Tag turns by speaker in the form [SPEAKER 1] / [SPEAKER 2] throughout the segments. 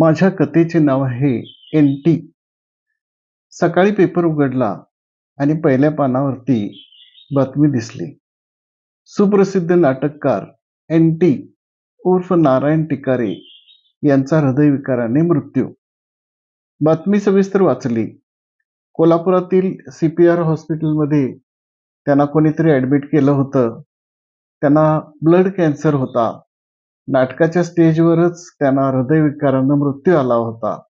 [SPEAKER 1] माझ्या कथेचे नाव आहे एन टी सकाळी पेपर उघडला आणि पहिल्या पानावरती बातमी दिसली. सुप्रसिद्ध नाटककार एन टी उर्फ नारायण टिकारे यांचा हृदयविकाराने मृत्यू. बातमी सविस्तर वाचली. कोल्हापुरातील सी पी आर हॉस्पिटलमध्ये त्यांना कोणीतरी ॲडमिट केलं होतं. त्यांना ब्लड कॅन्सर होता. नाटकाच्या स्टेजवरच त्यांना हृदयविकारानं मृत्यू आला होता.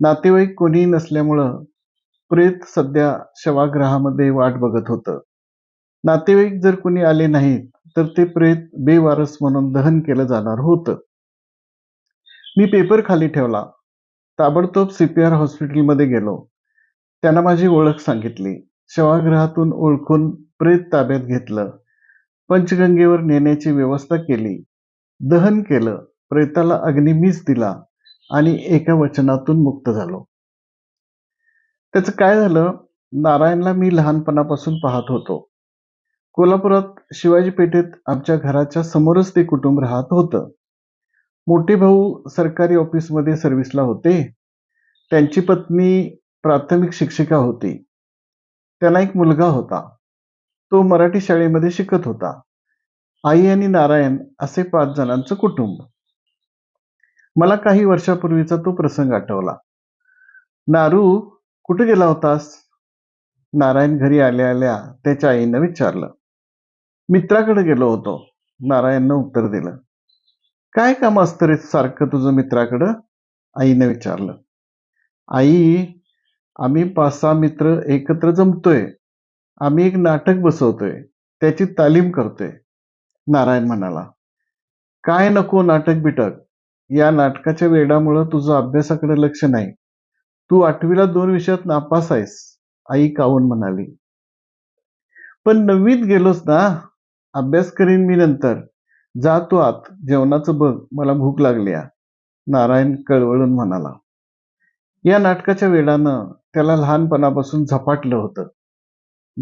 [SPEAKER 1] नातेवाईक कोणीही नसल्यामुळं प्रेत सध्या शवागृहामध्ये वाट बघत होतं. नातेवाईक जर कोणी आले नाहीत तर ते प्रेत बेवारस म्हणून दहन केलं जाणार होतं. मी पेपर खाली ठेवला. ताबडतोब सीपीआर हॉस्पिटलमध्ये गेलो. त्यांना माझी ओळख सांगितली. शवागृहातून ओळखून प्रेत ताब्यात घेतलं. पंचगंगेवर नेण्याची व्यवस्था केली. दहन केलं प्रेताला अग्निमीच दिला आणि एका वचनातून मुक्त झालो. त्याचं काय झालं? नारायणला मी लहानपणापासून पाहत होतो. कोल्हापुरात शिवाजी पेठेत आमच्या घराच्या समोरच ते कुटुंब राहत होतं. मोठे भाऊ सरकारी ऑफिसमध्ये सर्व्हिसला होते. त्यांची पत्नी प्राथमिक शिक्षिका होती. त्यांना एक मुलगा होता. तो मराठी शाळेमध्ये शिकत होता. आई आणि नारायण असे पाच जणांचं कुटुंब. मला काही वर्षापूर्वीचा तो प्रसंग आठवला. नारू कुठे गेला होतास? नारायण घरी आल्या आल्या त्याच्या आईनं विचारलं. मित्राकडे गेलो होतो. नारायणनं उत्तर दिलं. काय काम असतं रे सारखं तुझं मित्राकडं? आईनं विचारलं. आई आम्ही पाच सहा मित्र एकत्र जमतोय. आम्ही एक नाटक बसवतोय. त्याची तालीम करतोय. नारायण म्हणाला. काय नको नाटक बिटक. या नाटकाच्या वेडामुळं तुझं अभ्यासाकडे लक्ष नाही. तू आठवीला दोन विषयात नापास आहेस आई कावून म्हणाली. पण नववीत गेलोस ना. अभ्यास करीन मी नंतर. जा तू आत. जेवणाचं बघ. मला भूक लागल्या नारायण कळवळून म्हणाला. या नाटकाच्या वेळानं त्याला लहानपणापासून झपाटलं होतं.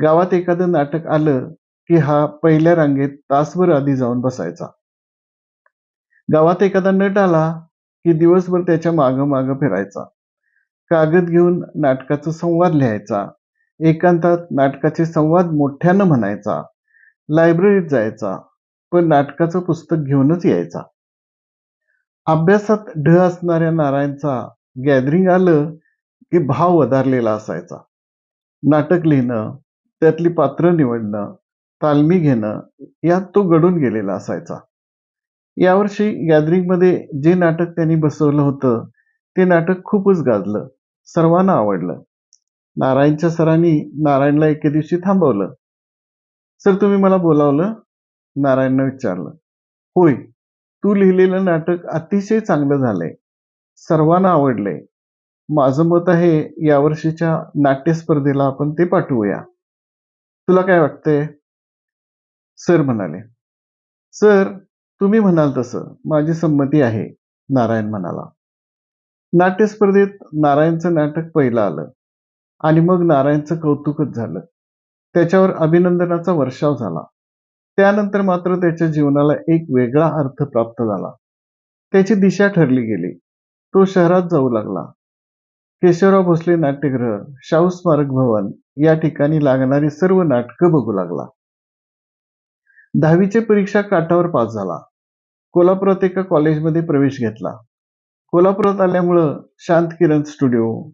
[SPEAKER 1] गावात एखादं नाटक आलं की हा पहिल्या रांगेत तासभर आधी जाऊन बसायचा. गावात एखादा नट आला की दिवसभर त्याच्या मागं मागं फिरायचा. कागद घेऊन नाटकाचा संवाद लिहायचा. एकांतात नाटकाचे संवाद मोठ्यानं म्हणायचा. लायब्ररीत जायचा पण नाटकाचं पुस्तक घेऊनच यायचा. अभ्यासात ढ असणाऱ्या नारायणचा गॅदरिंग आलं की भाव वधारलेला असायचा. नाटक लिहिणं त्यातली पात्र निवडणं तालमी घेणं यात तो घडून गेलेला असायचा. यावर्षी गॅदरिंगमध्ये जे नाटक त्यांनी बसवलं होतं ते नाटक खूपच गाजलं. सर्वांना आवडलं. नारायणच्या सरांनी नारायणला एके दिवशी थांबवलं. सर तुम्ही मला बोलावलं? नारायणनं विचारलं. होय तू लिहिलेलं नाटक अतिशय चांगलं झालंय. सर्वांना आवडलंय. माझं मत आहे यावर्षीच्या नाट्यस्पर्धेला आपण ते पाठवूया. तुला काय वाटतंय? सर म्हणाले. सर तुम्ही म्हणाल तसं. माझी संमती आहे नारायण म्हणाला. नाट्यस्पर्धेत नारायणचं नाटक पहिलं आलं आणि मग नारायणचं कौतुकच झालं. त्याच्यावर अभिनंदनाचा वर्षाव झाला. त्यानंतर मात्र त्याच्या जीवनाला एक वेगळा अर्थ प्राप्त झाला. त्याची दिशा ठरली गेली. तो शहरात जाऊ लागला. केशवराव भोसले नाट्यगृह शाहू स्मारक भवन या ठिकाणी लागणारी सर्व नाटकं बघू लागला. दहावीची परीक्षा काठावर पास झाला. कोल्हापुरात एका कॉलेजमध्ये प्रवेश घेतला. कोल्हापुरात आल्यामुळं शांत किरण स्टुडिओ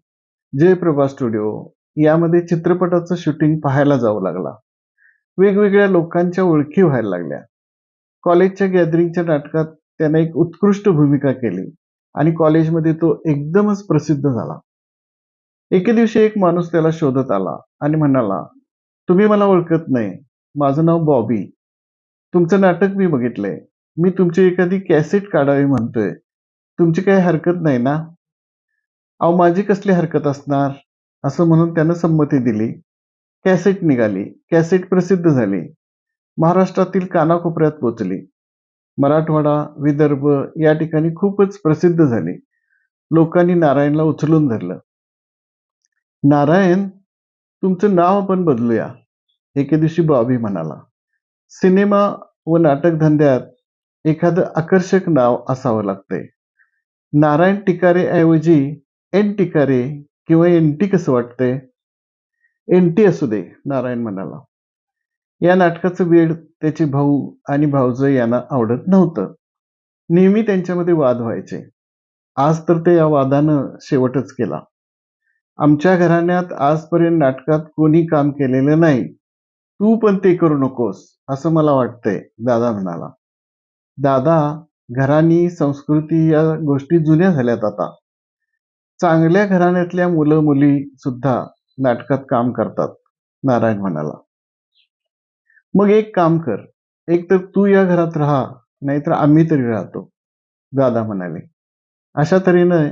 [SPEAKER 1] जयप्रभा स्टुडिओ यामध्ये चित्रपटाचं शूटिंग पाहायला जाऊ लागला. वेगवेगळ्या लोकांच्या ओळखी व्हायला लागल्या. कॉलेजच्या गॅदरिंगच्या नाटकात त्याने एक उत्कृष्ट भूमिका केली आणि कॉलेजमध्ये तो एकदमच प्रसिद्ध झाला. एके दिवशी एक माणूस त्याला शोधत आला आणि म्हणाला तुम्ही मला ओळखत नाही. माझं नाव बॉबी. तुमचं नाटक मी बघितलंय. मी तुमची एखादी कॅसेट काढावी म्हणतोय. तुमची काही हरकत नाही ना? अहो माझी कसली हरकत असणार? असं म्हणून त्यानं संमती दिली. कॅसेट निघाली. कॅसेट प्रसिद्ध झाली. महाराष्ट्रातील कानाकोपऱ्यात पोचली. मराठवाडा विदर्भ या ठिकाणी खूपच प्रसिद्ध झाली. लोकांनी नारायणला उचलून धरलं. नारायण तुमचं नाव आपण बदलूया. एके दिवशी बॉबी म्हणाला. सिनेमा व नाटक धंद्यात एखादं आकर्षक नाव असावं लागतंय. नारायण टिकारे ऐवजी एन टिकारे किंवा एन टी कसं वाटतंय? एन टी असू दे नारायण म्हणाला. या नाटकाचं वेळ त्याचे भाऊ आणि भाऊज यांना आवडत नव्हतं. नेहमी त्यांच्यामध्ये वाद व्हायचे. आज तर ते या वादानं शेवटच केला. आमच्या घराण्यात आजपर्यंत नाटकात कोणी काम केलेलं नाही. तू पण ते करू नकोस असं मला वाटतंय दादा म्हणाला. दादा घराणी संस्कृती या गोष्टी जुन्या झाल्यात आता. चांगल्या घराण्यातल्या मुलं मुली सुद्धा नाटकात काम करतात नारायण म्हणाला. मग एक काम कर एक तर तू या घरात राहा नाहीतर आम्ही तरी राहतो दादा म्हणाले. अशा तऱ्हेनं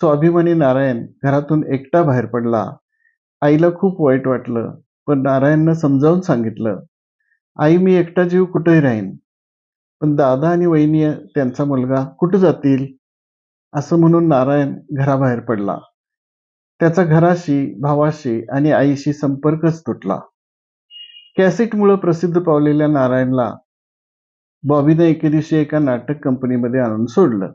[SPEAKER 1] स्वाभिमानी नारायण घरातून एकटा बाहेर पडला. आईला खूप वाईट वाटलं पण नारायणनं समजावून सांगितलं आई मी एकटा जीव कुठेही राहीन पण दादा आणि वहिनी त्यांचा मुलगा कुठं जातील? असं म्हणून नारायण घराबाहेर पडला. त्याचा घराशी भावाशी आणि आईशी संपर्कच तुटला. कॅसेटमुळं प्रसिद्ध पावलेल्या नारायणला बॉबीने एके दिवशी एका नाटक कंपनीमध्ये आणून सोडलं.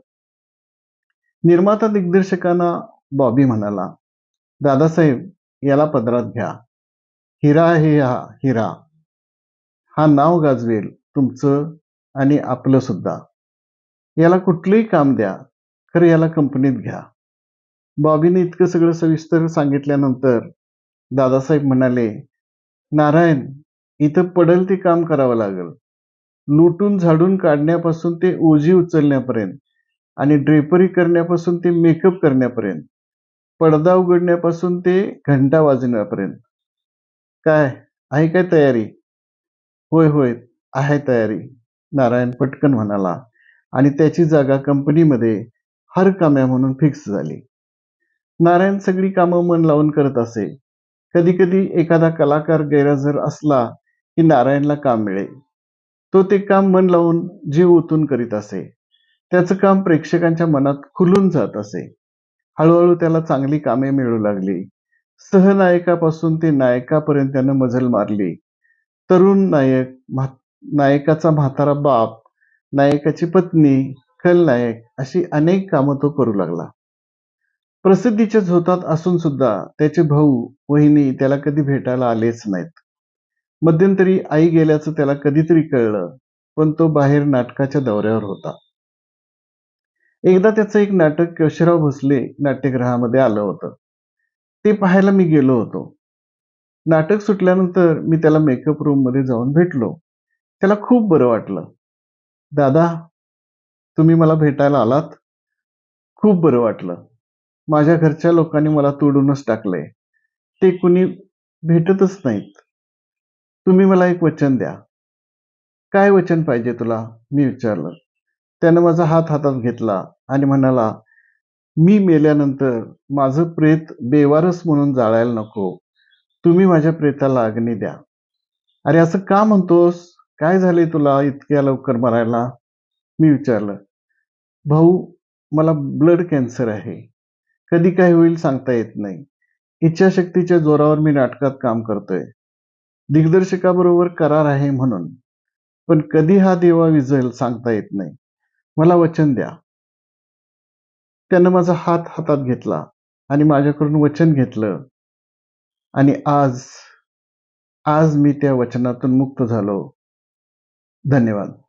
[SPEAKER 1] निर्माता दिग्दर्शकांना बॉबी म्हणाला दादासाहेब याला पदरात घ्या. हिरा हे हा हिरा. हा नाव गाजवेल तुमचं आणि आपलं सुद्धा. याला कुठलंही काम द्या खरं याला कंपनीत घ्या. बॉबीने इतकं सगळं सविस्तर सांगितल्यानंतर दादासाहेब म्हणाले नारायण इथं पडल ते काम करावं लागेल. लुटून झाडून काढण्यापासून ते ओझी उचलण्यापर्यंत आणि ड्रेपरी करण्यापासून ते मेकअप करण्यापर्यंत पडदा उघडण्यापासून ते घंटा वाजण्यापर्यंत. काय? आहे काय तयारी? होय होय आहे तयारी. नारायण पटकन म्हणाला. आणि त्याची जागा कंपनीमध्ये हर काम्या म्हणून फिक्स झाली. नारायण सगळी कामं मन लावून करत असे. कधी कधी एखादा कलाकार गैरहजर असला की नारायणला काम मिळे तो ते काम मन लावून जीव ओतून करीत असे. त्याचं काम प्रेक्षकांच्या मनात खुलून जात असे. हळूहळू त्याला चांगली कामे मिळू लागली. सहनायकापासून ते नायकापर्यंत त्यानं मजल मारली. तरुण नायक नायकाचा म्हातारा बाप नायकाची पत्नी खलनायक अशी अनेक कामं तो करू लागला. प्रसिद्धीच्या झोतात असून सुद्धा त्याचे भाऊ वहिनी त्याला कधी भेटायला आलेच नाहीत. मध्यंतरी आई गेल्याचं त्याला कधीतरी कळलं पण तो बाहेर नाटकाच्या दौऱ्यावर होता. एकदा त्याचं एक नाटक केशवराव भोसले नाट्यगृहामध्ये आलं होतं. ते पाहायला मी गेलो होतो. नाटक सुटल्यानंतर मी त्याला मेकअप रूममध्ये जाऊन भेटलो. त्याला खूप बरं वाटलं. दादा तुम्ही मला भेटायला आलात? खूप बरं वाटलं. माझ्या घरच्या लोकांनी मला तोडूनच टाकलंय. ते कुणी भेटतच नाहीत. तुम्ही मला एक वचन द्या. काय वचन पाहिजे तुला? मी विचारलं. त्यानं माझा हात हातात घेतला आणि म्हणाला मी मेल्यानंतर माझं प्रेत बेवारस म्हणून जाळायला नको. तुम्ही माझ्या प्रेताला अग्नी द्या. अरे असं का म्हणतोस? काय झाले तुला इतक्या लवकर मरायला? मी विचारलं. भाऊ मला ब्लड कॅन्सर आहे. कधी काय होईल सांगता येत नाही. इच्छाशक्तीच्या जोरावर मी नाटकात काम करतोय. दिग्दर्शकाबरोबर करार आहे म्हणून. पण कधी हा देवा विजेल सांगता येत नाही. मला वचन द्या. त्यानं माझा हात हातात घेतला आणि माझ्याकडून वचन घेतलं. आणि आज आज मी त्या वचनातून मुक्त झालो. धन्यवाद.